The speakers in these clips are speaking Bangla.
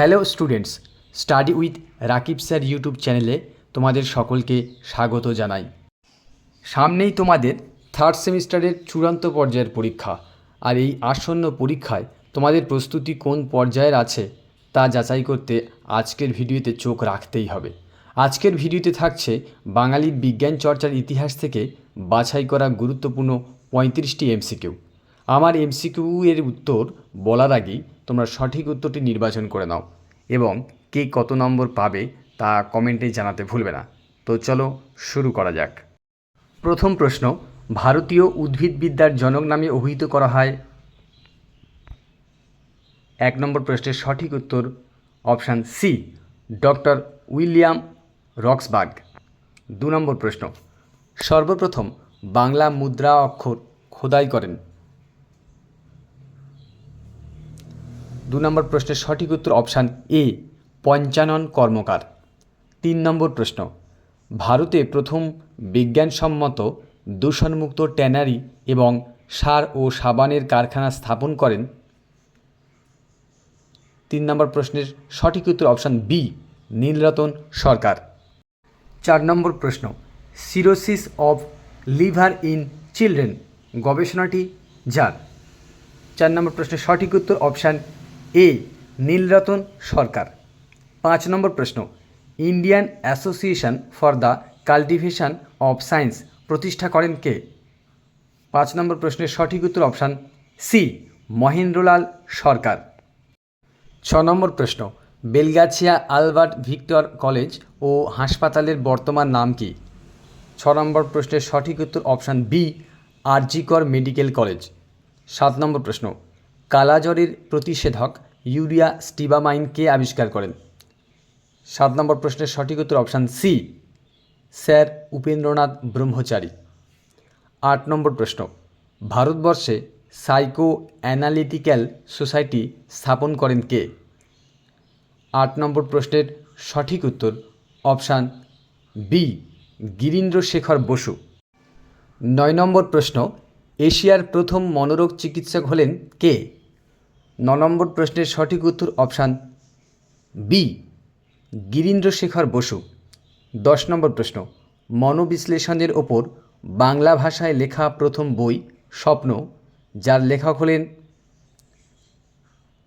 Hello students, study with Rakib sir YouTube চ্যানেলে তোমাদের সকলকে স্বাগত জানাই। সামনেই তোমাদের থার্ড সেমিস্টারের চূড়ান্ত পর্যায়ের পরীক্ষা, আর এই আসন্ন পরীক্ষায় তোমাদের প্রস্তুতি কোন পর্যায়ের আছে তা যাচাই করতে আজকের ভিডিওতে চোখ রাখতেই হবে। আজকের ভিডিওতে থাকছে বাঙালির বিজ্ঞান চর্চার ইতিহাস থেকে বাছাই করা গুরুত্বপূর্ণ পঁয়ত্রিশটি এমসিকিউ। আমার এমসিকিউ এর উত্তর বলার আগেই তোমরা সঠিক উত্তরটি নির্বাচন করে নাও। এবং কে কত নম্বর পাবে তা কমেন্টে জানাতে ভুলবে না। তো চলো শুরু করা যাক। প্রথম প্রশ্ন, ভারতীয় উদ্ভিদবিদ্যার জনক নামে অভিহিত করা হয়। এক নম্বর প্রশ্নের সঠিক উত্তর, option C, doctor William Roxburgh. দু নম্বর প্রশ্ন, সর্বপ্রথম বাংলা মুদ্রা অক্ষর খোদাই করেন। দু নম্বর প্রশ্নের সঠিক উত্তর অপশান এ, পঞ্চানন কর্মকার। তিন নম্বর প্রশ্ন, ভারতে প্রথম বিজ্ঞানসম্মত দূষণমুক্ত ট্যানারি এবং সার ও সাবানের কারখানা স্থাপন করেন। তিন নম্বর প্রশ্নের সঠিক উত্তর অপশান বি, নীলরতন সরকার। চার নম্বর প্রশ্ন, cirrhosis of liver in children, গবেষণাটি যার? চার নম্বর প্রশ্নের সঠিক উত্তর অপশান এ, নীলরতন সরকার। পাঁচ নম্বর প্রশ্ন, Indian association for the cultivation of science প্রতিষ্ঠা করেন কে? পাঁচ নম্বর প্রশ্নের সঠিক উত্তর অপশান সি, মহেন্দ্রলাল সরকার। ছ নম্বর প্রশ্ন, বেলগাছিয়া আলবার্ট ভিক্টর কলেজ ও হাসপাতালের বর্তমান নাম কি? ছ নম্বর প্রশ্নের সঠিক উত্তর option B, RG Kar medical college. সাত নম্বর প্রশ্ন কালাজ্বরের প্রতিষেধক ইউরিয়া স্টিবামাইন কে আবিষ্কার করেন। সাত নম্বর প্রশ্নের সঠিক উত্তর option C sir Upendranath Brahmachari. আট নম্বর প্রশ্ন, ভারতবর্ষে সাইকো অ্যানালিটিক্যাল সোসাইটি স্থাপন করেন কে? আট নম্বর প্রশ্নের সঠিক উত্তর অপশান বি গিরীন্দ্রশেখর বসু। নয় নম্বর প্রশ্ন, এশিয়ার প্রথম মনোরোগ চিকিৎসক হলেন কে? ন নম্বর প্রশ্নের সঠিক উত্তর অপশান বি, গিরীন্দ্রশেখর বসু। দশ নম্বর প্রশ্ন, মনোবিশ্লেষণের ওপর বাংলা ভাষায় লেখা প্রথম বই স্বপ্ন, যার লেখক হলেন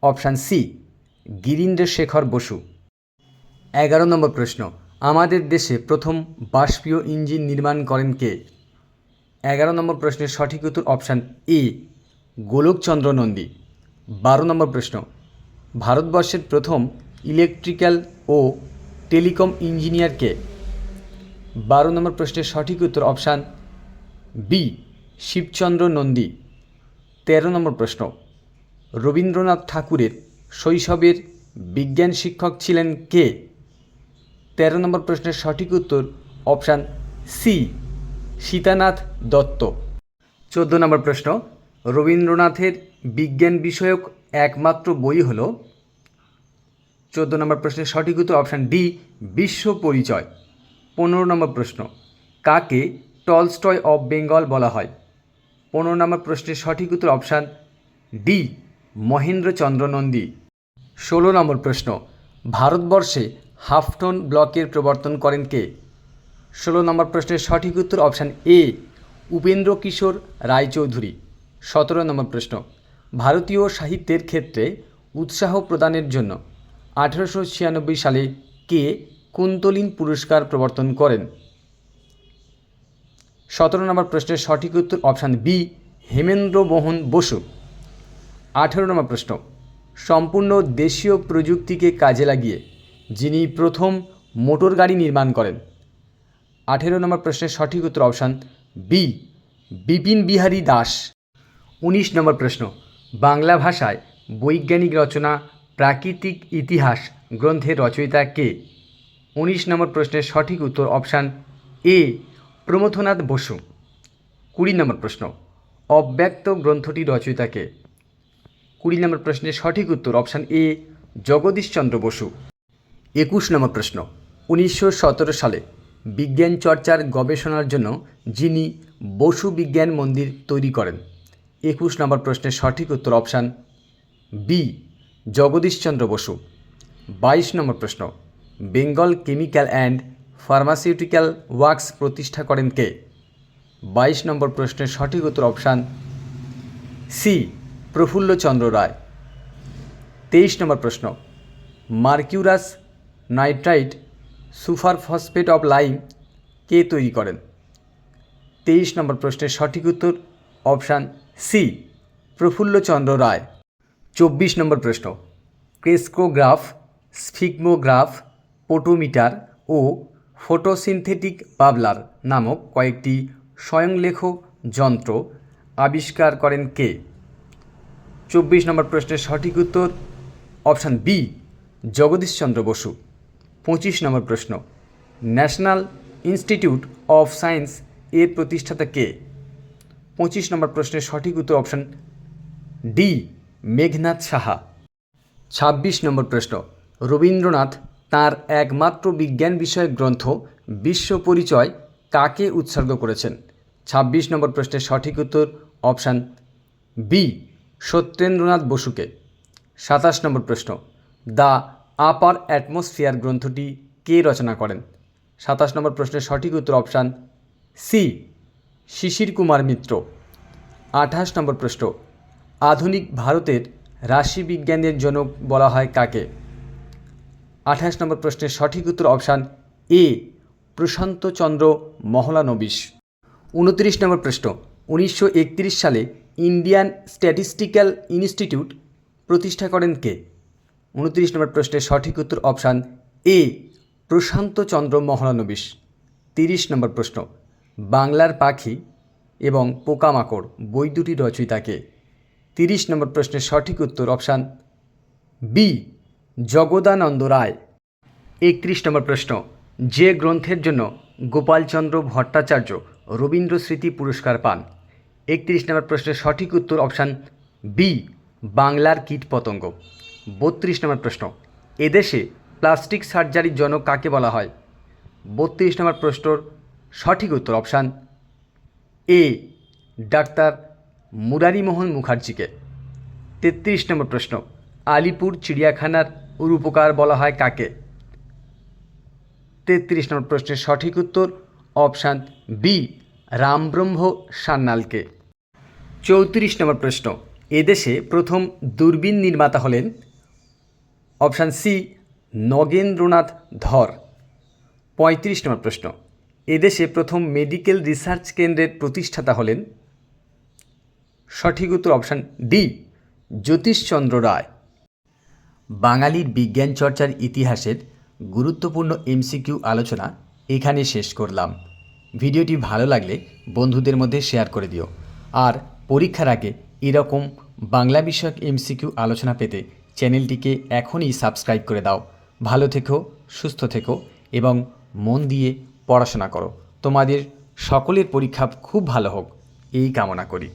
অপশান সি, গিরীন্দ্রশেখর বসু। এগারো নম্বর প্রশ্ন, আমাদের দেশে প্রথম বাষ্পীয় ইঞ্জিন নির্মাণ করেন কে? এগারো নম্বর প্রশ্নের সঠিক উত্তর অপশান এ, গোলকচন্দ্র নন্দী। বারো নম্বর প্রশ্ন। ভারতবর্ষের প্রথম ইলেকট্রিক্যাল ও টেলিকম ইঞ্জিনিয়ার কে? বারো নম্বর প্রশ্নের সঠিক উত্তর অপশান বি শিবচন্দ্র নন্দী। তেরো নম্বর প্রশ্ন, রবীন্দ্রনাথ ঠাকুরের শৈশবের বিজ্ঞান শিক্ষক ছিলেন কে? তেরো নম্বর প্রশ্নের সঠিক উত্তর অপশান সি সীতানাথ দত্ত। চোদ্দ নম্বর প্রশ্ন রবীন্দ্রনাথের বিজ্ঞান বিষয়ক একমাত্র বই হল চোদ্দ নম্বর প্রশ্নের সঠিক উত্তর অপশান ডি, বিশ্ব পরিচয়। পনেরো নম্বর প্রশ্ন, কাকে টলস্টয় অফ বেঙ্গল বলা হয়? পনেরো নম্বর প্রশ্নের সঠিক উত্তর অপশান ডি, মহেন্দ্রচন্দ্র নন্দী। ষোলো নম্বর প্রশ্ন, ভারতবর্ষে হাফটন ব্লকের প্রবর্তন করেন কে? ষোলো নম্বর প্রশ্নের সঠিক উত্তর অপশান এ উপেন্দ্র কিশোর রায়চৌধুরী। সতেরো নম্বর প্রশ্ন। ভারতীয় সাহিত্যের ক্ষেত্রে উৎসাহ প্রদানের জন্য আঠেরোশো ছিয়ানব্বই সালে কে কুন্তলিন পুরস্কার প্রবর্তন করেন? সতেরো নম্বর প্রশ্নের সঠিক উত্তর অপশান বি, হেমেন্দ্র মোহন বসু। আঠেরো নম্বর প্রশ্ন, সম্পূর্ণ দেশীয় প্রযুক্তিকে কাজে লাগিয়ে যিনি প্রথম মোটর গাড়ি নির্মাণ করেন। আঠেরো নম্বর প্রশ্নের সঠিক উত্তর অপশান বি, বিপিন বিহারী দাস। উনিশ নম্বর প্রশ্ন। বাংলা ভাষায় বৈজ্ঞানিক রচনা, প্রাকৃতিক ইতিহাস গ্রন্থের রচয়িতা কে? উনিশ নম্বর প্রশ্নের সঠিক উত্তর অপশান এ, প্রমথনাথ বসু। কুড়ি নম্বর প্রশ্ন, অব্যক্ত গ্রন্থটি রচয়িতা কে? কুড়ি নম্বর প্রশ্নের সঠিক উত্তর অপশান এ জগদীশচন্দ্র বসু। একুশ নম্বর প্রশ্ন, উনিশশো সতেরো সালে বিজ্ঞান চর্চার গবেষণার জন্য যিনি বসু বিজ্ঞান মন্দির তৈরি করেন একুশ নম্বর প্রশ্নের সঠিক উত্তর অপশান বি জগদীশচন্দ্র বসু। বাইশ নম্বর প্রশ্ন, Bengal chemical and pharmaceutical works প্রতিষ্ঠা করেন কে? বাইশ নম্বর প্রশ্নের সঠিক উত্তর অপশান সি, প্রফুল্লচন্দ্র রায়। তেইশ নম্বর প্রশ্ন, mercurous nitrite super phosphate of lime কে তৈরি করেন? তেইশ নম্বর প্রশ্নের সঠিক উত্তর অপশান সি, প্রফুল্লচন্দ্র রায়। চব্বিশ নম্বর প্রশ্ন। ক্রেস্কোগ্রাফ, স্ফিগমোগ্রাফ, পোটোমিটার ও ফটোসিনথেটিক বাবলার নামক কয়েকটি স্বয়ংলেখ যন্ত্র আবিষ্কার করেন কে? চব্বিশ নম্বর প্রশ্নের সঠিক উত্তর, অপশান বি, জগদীশচন্দ্র বসু। পঁচিশ নম্বর প্রশ্ন। ন্যাশনাল ইনস্টিটিউট অফ সায়েন্স এর প্রতিষ্ঠাতা কে? পঁচিশ নম্বর প্রশ্নের সঠিক উত্তর অপশন ডি মেঘনাথ সাহা। ছাব্বিশ নম্বর প্রশ্ন, রবীন্দ্রনাথ তার একমাত্র বিজ্ঞান বিষয়ক গ্রন্থ বিশ্ব পরিচয় কাকে উৎসর্গ করেছেন? ছাব্বিশ নম্বর প্রশ্নের সঠিক উত্তর অপশান বি, সত্যেন্দ্রনাথ বসুকে। সাতাশ নম্বর প্রশ্ন, দ্য আপার অ্যাটমসফিয়ার গ্রন্থটি কে রচনা করেন? সাতাশ নম্বর প্রশ্নের সঠিক উত্তর অপশান সি শিশির কুমার মিত্র। আঠাশ নম্বর প্রশ্ন, আধুনিক ভারতের রাশিবিজ্ঞানের জনক বলা হয় কাকে? আঠাশ নম্বর প্রশ্নের সঠিক উত্তর অপশান এ প্রশান্তচন্দ্র মহলানবিশ। উনত্রিশ নম্বর প্রশ্ন, উনিশশো একত্রিশ সালে ইন্ডিয়ান স্ট্যাটিস্টিক্যাল ইনস্টিটিউট প্রতিষ্ঠা করেন কে? উনত্রিশ নম্বর প্রশ্নের সঠিক উত্তর অপশান এ প্রশান্তচন্দ্র মহলানবিশ। তিরিশ নম্বর প্রশ্ন বাংলার পাখি এবং পোকামাকড়, বই দুটি রচয়িতাকে। তিরিশ নম্বর প্রশ্নের সঠিক উত্তর অপশান বি, জগদানন্দ রায়। একত্রিশ নম্বর প্রশ্ন, যে গ্রন্থের জন্য গোপালচন্দ্র ভট্টাচার্য রবীন্দ্র স্মৃতি পুরস্কার পান? একত্রিশ নম্বর প্রশ্নের সঠিক উত্তর অপশান বি, বাংলার কীটপতঙ্গ বত্রিশ নম্বর প্রশ্ন, এদেশে প্লাস্টিক সার্জারির জনক কাকে বলা হয়? বত্রিশ নম্বর প্রশ্নর সঠিক উত্তর অপশান এ, ডাক্তার মুরারিমোহন মুখার্জিকে। তেত্রিশ নম্বর প্রশ্ন, আলিপুর চিড়িয়াখানার রূপকার বলা হয় কাকে? তেত্রিশ নম্বর প্রশ্নের সঠিক উত্তর অপশান বি, রামব্রহ্ম সান্যালকে। চৌত্রিশ নম্বর প্রশ্ন, এদেশে প্রথম দূরবীন নির্মাতা হলেন? অপশান সি, নগেন্দ্রনাথ ধর। পঁয়ত্রিশ নম্বর প্রশ্ন এদেশে প্রথম মেডিকেল রিসার্চ কেন্দ্রের প্রতিষ্ঠাতা হলেন সঠিক উত্তর অপশান ডি, জ্যোতিষচন্দ্র রায়। বাঙালির বিজ্ঞান চর্চার ইতিহাসের গুরুত্বপূর্ণ এমসিকিউ আলোচনা এখানে শেষ করলাম। ভিডিওটি ভালো লাগলে বন্ধুদের মধ্যে শেয়ার করে দিও। আর পরীক্ষার আগে এরকম বাংলা বিষয়ক এমসিকিউ আলোচনা পেতে চ্যানেলটিকে এখনই সাবস্ক্রাইব করে দাও। ভালো থেকো, সুস্থ থেকো এবং মন দিয়ে পড়াশোনা করো। তোমাদের সকলের পরীক্ষা খুব ভালো হোক। এই কামনা করি।